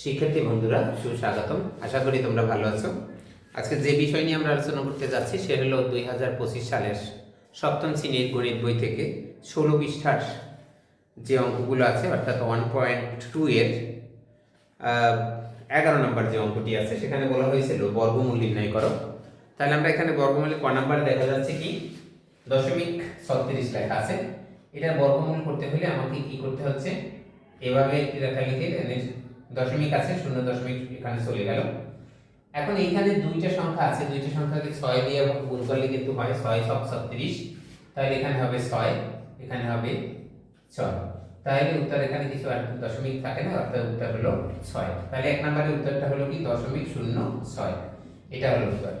শিক্ষার্থী বন্ধুরা, সুস্বাগতম। আশা করি তোমরা ভালো আছো। আজকে যে বিষয় নিয়ে আমরা আলোচনা করতে যাচ্ছি, সে হলো দুই হাজার পঁচিশ সালের সপ্তম শ্রেণির গণিত বই থেকে ষোলো পৃষ্ঠার যে অঙ্কগুলো আছে, অর্থাৎ ওয়ান পয়েন্ট টু এর এগারো নম্বর যে অঙ্কটি আছে, সেখানে বলা হয়েছিল বর্গমূল নির্ণয় করো। তাহলে আমরা এখানে বর্গমূলে ক নাম্বারে দেখা যাচ্ছে কি? দশমিক ছত্রিশ লেখা আছে। এটার বর্গমূল করতে হলে আমাকে কি করতে হচ্ছে? এভাবে একটি রেখা লিখে এখানে দশমিক আছে, শূন্য দশমিক এখানে চলে গেল। এখন এইখানে দুইটা সংখ্যা আছে, দুইটা সংখ্যাকে ছয় দিয়ে গুণ করলে কিন্তু হয় ছয় সব ছত্রিশ। তাহলে এখানে হবে ছয়, এখানে হবে ছয়। তাহলে উত্তর এখানে কিছু দশমিক থাকে না, অর্থাৎ উত্তর হলো ছয়। তাহলে এক নম্বরের উত্তরটা হলো কি? দশমিক শূন্য ছয়। এটা হলো উত্তর।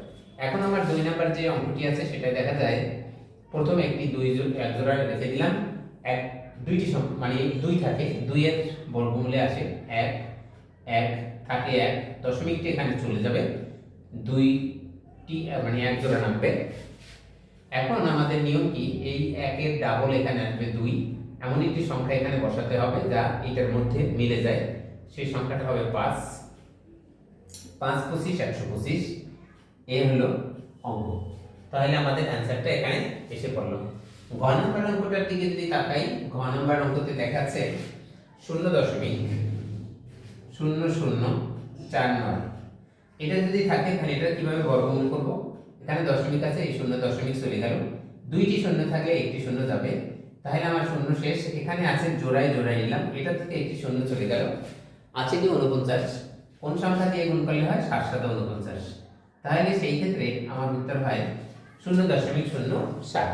এখন আমার দুই নাম্বার যে অঙ্কটি আছে সেটা দেখা যায়, প্রথমে একটি দুই এক জোড়া রেখে দিলাম। এক দুইটি মানে দুই থাকে, দুইয়ের বর্গমূলে আসে এক এক থাকে এক দশমিকটি এখানে চলে যাবে। দুইটি মানে এক জোড়া নামবে। এখন আমাদের নিয়ম কি? এই একের ডাবল এখানে আসবে দুই। এমন একটি সংখ্যা এখানে বসাতে হবে যা এটার মধ্যে মিলে যায়। সেই সংখ্যাটা হবে পাঁচ। পাঁচ পঁচিশ, একশো পঁচিশ। এ হলো অঙ্ক। তাহলে আমাদের অ্যান্সারটা এখানে এসে পড়ল। ঘ নম্বর অঙ্কটার দিকে যদি তাকাই, ঘ নম্বর অঙ্কতে দেখাচ্ছে শূন্য দশমিক। শূন্য শূন্য চার নয়। এটা যদি থাকে, তাহলে এটা কীভাবে বর্গমূল করব? এখানে দশমিক আছে, এই শূন্য দশমিক চলে গেল। দুইটি শূন্য থাকলে একটি শূন্য যাবে। তাহলে আমার শূন্য শেষ। এখানে আছে, জোড়ায় জোড়ায় নিলাম। এটা থেকে একটি শূন্য চলে গেল। আছে কি উনপঞ্চাশ কোন সংখ্যা দিয়ে গুণ করলে হয়? সাত সাত উনপঞ্চাশ তাহলে সেই ক্ষেত্রে আমার উত্তর হয় শূন্য দশমিক শূন্য সাত।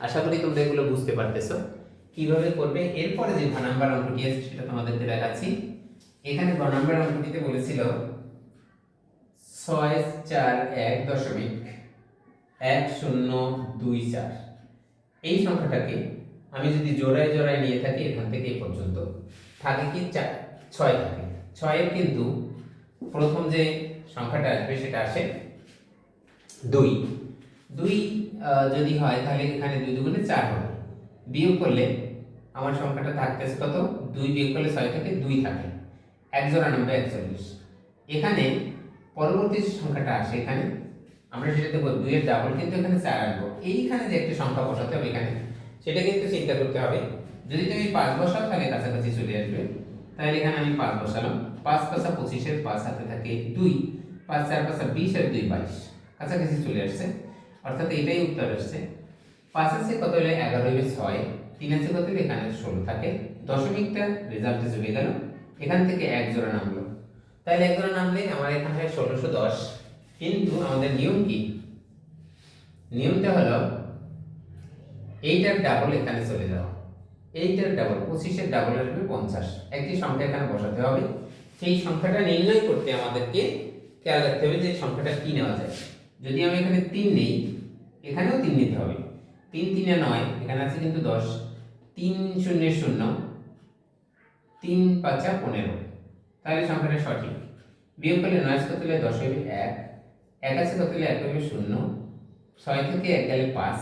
আশা করি তোমরা এগুলো বুঝতে পারতেছো। কীভাবে করবে? এরপরে যে ঘ নাম্বার অঙ্কটি আছে, সেটা তোমাদেরকে দেখাচ্ছি। এখানে গ নাম্বার অঙ্কটিতে বলেছিল ছয় চার এক দশমিক এক শূন্য দুই চার। এই সংখ্যাটাকে আমি যদি জোড়ায় জোড়ায় নিয়ে থাকি এখান থেকে এই পর্যন্ত থাকে কি চার, ছয় থাকে। ছয়ের কিন্তু প্রথম যে সংখ্যাটা আসবে সেটা আসে দুই। দুই যদি হয় তাহলে এখানে দুই দুগুণে চার হবে। বিয়োগ করলে আমার সংখ্যাটা থাকতেছে কত? দুই বিয়োগ করলে ছয় থেকে, দুই থাকে। এক জোড়া নামবে একচল্লিশ। এখানে পরবর্তী সংখ্যাটা আসে এখানে, আমরা সেটা দেখব দুইয়ের ডাবল কিন্তু এখানে চার আনব। এইখানে যে একটা সংখ্যা বসাতে হবে এখানে, সেটা কিন্তু চিন্তা করতে হবে। যদি তুমি পাঁচ বসাও তাহলে কাছাকাছি চলে আসবে। তাহলে এখানে আমি পাঁচ বসালাম। পাঁচ পাঁচা পঁচিশের, পাঁচ হাতে থাকে দুই। পাঁচ চার পাঁচা বিশ আর দুই বাইশ। কাছাকাছি চলে আসছে। অর্থাৎ এটাই উত্তর আসছে। পাঁচ আছে কত হলে? এগারো ছয়। তিন আছে কত হলে? এখানে ষোলো থাকে। দশমিকটা রেজাল্টে চলে গেল। এখান থেকে এক জোড়া নামলো। তাহলে এক জোড়া নামলে আমার এখানে হয় ষোলোশো দশ। কিন্তু আমাদের নিয়ম কি? নিয়মটা হলো এইটার ডাবল এখানে চলে যাওয়া এইটার ডাবল পঁচিশের ডাবল আসবে পঞ্চাশ। একটি সংখ্যা এখানে বসাতে হবে। সেই সংখ্যাটা নির্ণয় করতে আমাদেরকে খেয়াল রাখতে হবে যে সংখ্যাটা কি নেওয়া যায়। যদি আমি এখানে তিন নেই, এখানেও তিন নিতে হবে। তিন তিনে নয়, এখানে আছে কিন্তু দশ। তিন শূন্য শূন্য তিন পাঁচা পনেরো। তাহলে সংখ্যাটা সঠিক। বিয়োগ করলে নয় কত হলে দশ হবে এক এক আছে কত হলে এক হবে শূন্য, ছয় থেকে এক গেলে পাঁচ,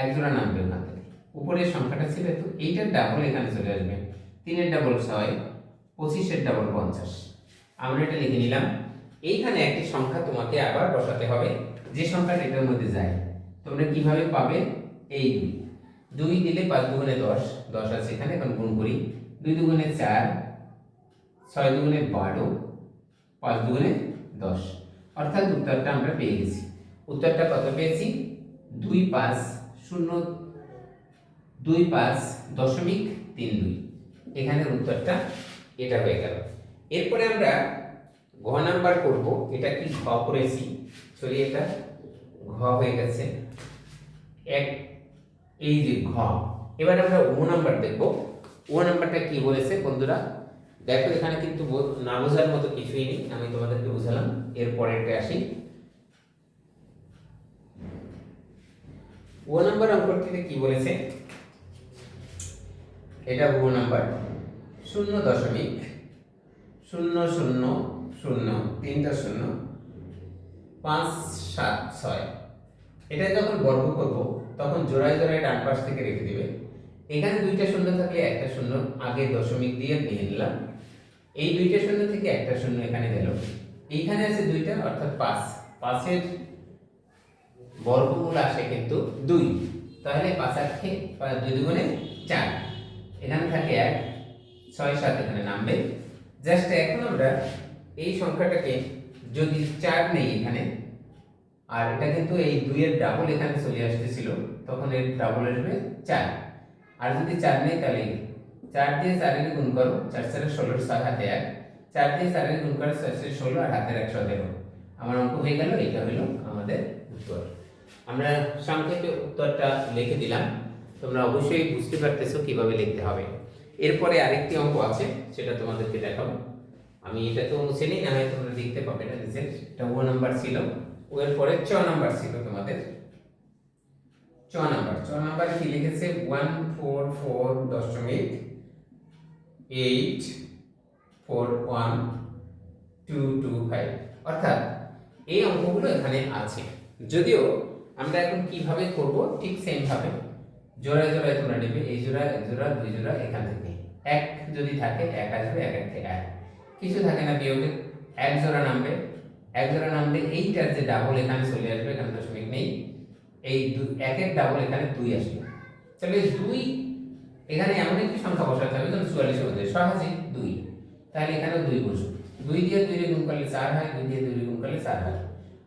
এক জোড়া নামবে ওখান থেকে। উপরের সংখ্যাটা ছিল তো এইটার ডাবল এখানে চলে আসবে। তিনের ডাবল ছয়, পঁচিশের ডাবল পঞ্চাশ। আমরা এটা লিখে নিলাম। এইখানে একটি সংখ্যা তোমাকে আবার বসাতে হবে, যে সংখ্যাটা এটার মধ্যে যায়। তোমরা কীভাবে পাবে? এই দুই দিলে পাঁচ দুগুণে দশ দশ আছে এখানে, এখন গুণ করি। দুই দুগুণে চার, ছয় দুগুণে বারো, পাঁচ দুগুণে দশ। অর্থাৎ উত্তরটা আমরা পেয়ে গেছি। উত্তরটা কত পেয়েছি? দুই পাঁচ শূন্য দুই পাঁচ দশমিক তিন দুই। এখানের উত্তরটা এটা হয়ে গেল। এরপরে আমরা ঘ নাম্বার করব। এটা কি ঘ করেছি? সরি এটা। ঘ হয়ে গেছে। এক, এই যে ঘ। এবার আমরা ও নাম্বার দেখব। ও নাম্বারটা কি বলেছে, বন্ধুরা? দেখো, এখানে কিন্তু না বোঝার মতো কিছুই নেই, আমি তোমাদেরকে বুঝালাম। এর পরেরটা আসি। ও নাম্বার অঙ্কটিতে কি বলেছে? এটা ও নাম্বার। শূন্য দশমিক শূন্য শূন্য শূন্য তিনটা শূন্য পাঁচ সাত ছয়। এটা যখন বর্গ করব, তখন জোড়ায় জোড়ায় ডান পাশ থেকে রেখে দিবে। এখানে দুইটা শূন্য থাকলে একটা শূন্য, আগে দশমিক দিয়ে নিয়ে নিলাম। এই দুইটা শূন্য থেকে একটা শূন্য এখানে গেল। এইখানে আছে দুইটা, অর্থাৎ পাঁচ। পাঁচের বর্গমূল আসে কিন্তু দুই। তাহলে পাঁচ আটকে দুই দুগুণে চার। এখানে থাকে এক, ছয়, সাত এখানে নামবে। জাস্ট এখন আমরা এই সংখ্যাটাকে যদি চার নেই এখানে, আর এটা কিন্তু এই দুইয়ের ডাবল এখানে চলে আসতেছিল, তখন এর ডাবল আসবে চার। আর যদি চার নেই তাহলে চার দিয়ে চারের গুণ করো, চার চারে ষোলোর ছয় হাতে এক। চার দিয়ে চারের গুণ করো চার চারে ষোলো আর হাতের একশো তেরো আমার অঙ্ক হয়ে গেল এটা হলো আমাদের উত্তর। আমরা সংক্ষেপে উত্তরটা লিখে দিলাম। তোমরা অবশ্যই বুঝতে পারতেছো কীভাবে লিখতে হবে। এরপরে আরেকটি অঙ্ক আছে, সেটা তোমাদেরকে দেখাবো। আমি এটা তো মুছে নিই, না হয় তোমরা দেখতে পাবে এটা নিচের এটা ও নাম্বার ছিল। ও এর পরে চ নাম্বার ছিল তোমাদের। চ নাম্বার চ নাম্বারে কি লিখেছে? ওয়ান ফোর ফোর দশমিক eight four one two two five. অর্থাৎ এই অঙ্কগুলো এখানে আছে। যদিও আমরা এখন কীভাবে করব? ঠিক সেম ভাবে জোড়ায় জোড়ায় তোমরা নেবে, এই জোড়া, এক জোড়া, দুই জোড়া, এখান থেকে। এক যদি থাকে, এক আসবে, এক এক থেকে এক। কিছু থাকে না বিয়োগে, এক জোড়া নামবে। এক জোড়া নামলে এইটার যে ডাবল এখানে চলে আসবে, এখানে দশমিক নেই। এই দু- একের ডাবল এখানে দুই আসবে। তাহলে দুই, এখানে এমন একটি সংখ্যা বসাতে হবে যেমন চুয়াল্লিশের মধ্যে সহজে দুই। তাহলে এখানে দুই বসবে। দুই দিয়ে দুই গুণ করলে চার হয়, দুই দিয়ে দুই গুণ করলে চার হয়।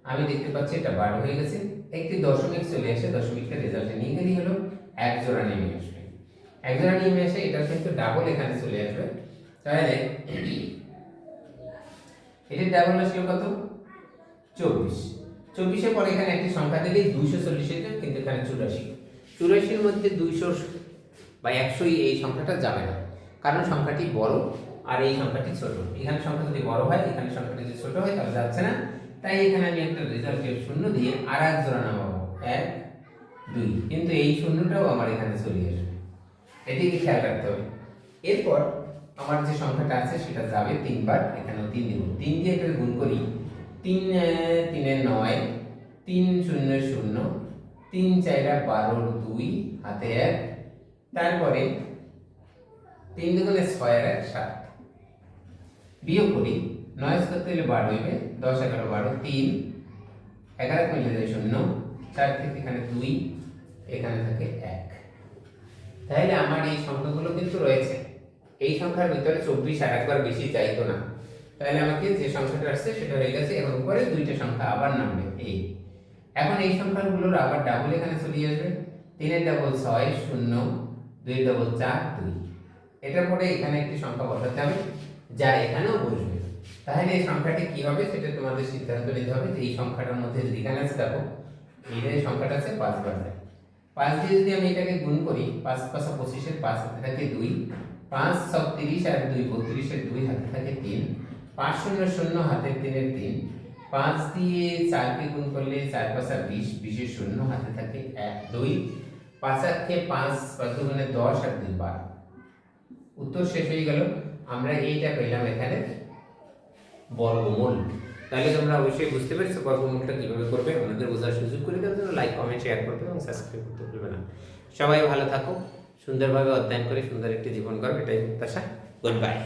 আমি দেখতে পাচ্ছি এটা বারো হয়ে গেছে। একটি দশমিক চলে আসে দশমিকটা রেজাল্টে নিয়ে গেলেই হলো এক জোড়া নেমে আসবে। এক জোড়া নেমে আসে এটা কিন্তু ডাবল এখানে চলে আসবে। তাহলে এটির ডাবল আসলো কত? চব্বিশ। চব্বিশের পরে এখানে একটি সংখ্যা দিলেই দুইশো চল্লিশের কিন্তু এখানে চুরাশি। চুরাশির মধ্যে দুইশো বা একশোই এই সংখ্যাটা যাবে না। কারণ সংখ্যাটি বড় আর এই সংখ্যাটি ছোট। এখানে সংখ্যা যদি বড় হয়, এখানে সংখ্যাটি যদি ছোট হয়, তাহলে যাচ্ছে না। তাই এখানে আমি একটা রেজাল্টের শূন্য দিয়ে আর এক জোড়া নামাবো। এক, দুই। কিন্তু এই শূন্যটাও আমার এখানে চলে আসবে। এদিকে খেয়াল রাখতে হবে। এরপর আমার যে সংখ্যাটা আছে, সেটা যাবে তিনবার। এখানেও তিন দিব। তিন দিয়ে এটা গুণ করি তিন, তিনে নয়, তিন শূন্য শূন্য, তিন চাইরা বারোর দুই, হাতে এক, তারপরে তিন দুগুণে ছয় এক, সাত। বিয়োগ করি, নয় করতে হলে বারো হইবে, দশ এগারো বারো, তিন। এগারো মিলে যায় শূন্য, চার থেকে এখানে দুই, এখানে থাকে এক। তাহলে আমার এই সংখ্যাগুলো কিন্তু রয়েছে। এই সংখ্যার ভিতরে চব্বিশ আর একবার বেশি চাইতো না। তাহলে আমাকে যে সংখ্যাটা আসছে সেটা হয়ে গেছে, এবং উপরে দুইটা সংখ্যা আবার নামবে এই এখন এই সংখ্যাগুলোর আবার ডাবল এখানে চলে আসবে। তিনের ডাবল ছয়, শূন্য দুই ডাবল চার, দুই। এটার পরে এখানে একটি সংখ্যা বসাতে হবে, যা এখানেও বসবে। তাহলে এই সংখ্যাটি কি হবে সেটা তোমাদের সিদ্ধান্ত নিতে হবে যে এই সংখ্যাটার মধ্যে যদি এখানে আছে, দেখো, এই যে সংখ্যাটা আছে, পাঁচ বার পাঁচ দিয়ে যদি আমি এটাকে গুণ করি, পাঁচ পাঁচা পঁচিশের পাঁচ হাতে থাকে দুই, পাঁচ সব তিরিশ আর দুই, বত্রিশের দুই হাতে থাকে তিন। পাঁচ শূন্য শূন্য হাতের তিনের তিন পাঁচ দিয়ে চারকে গুণ করলে চার পাঁচা বিশ, বিশের শূন্য হাতে থাকে এক, দুই। পাঁচ আটকে পাঁচ পাঁচ দুগুণে দশ আর দুই বারো। উত্তর শেষ হয়ে গেল। আমরা এইটা পেলাম এখানে বর্গমূল। তাহলে তোমরা অবশ্যই বুঝতে পেরেছ বর্গমূলটা কীভাবে করবে। আমাদের বোঝার সুযোগ করে দেওয়ার লাইক কমেন্ট শেয়ার করবে এবং সাবস্ক্রাইব করতে ভুলবে না। সবাই ভালো থাকো। সুন্দরভাবে অধ্যয়ন করে সুন্দর একটি জীবন করো। এটাই প্রত্যাশা। Good bye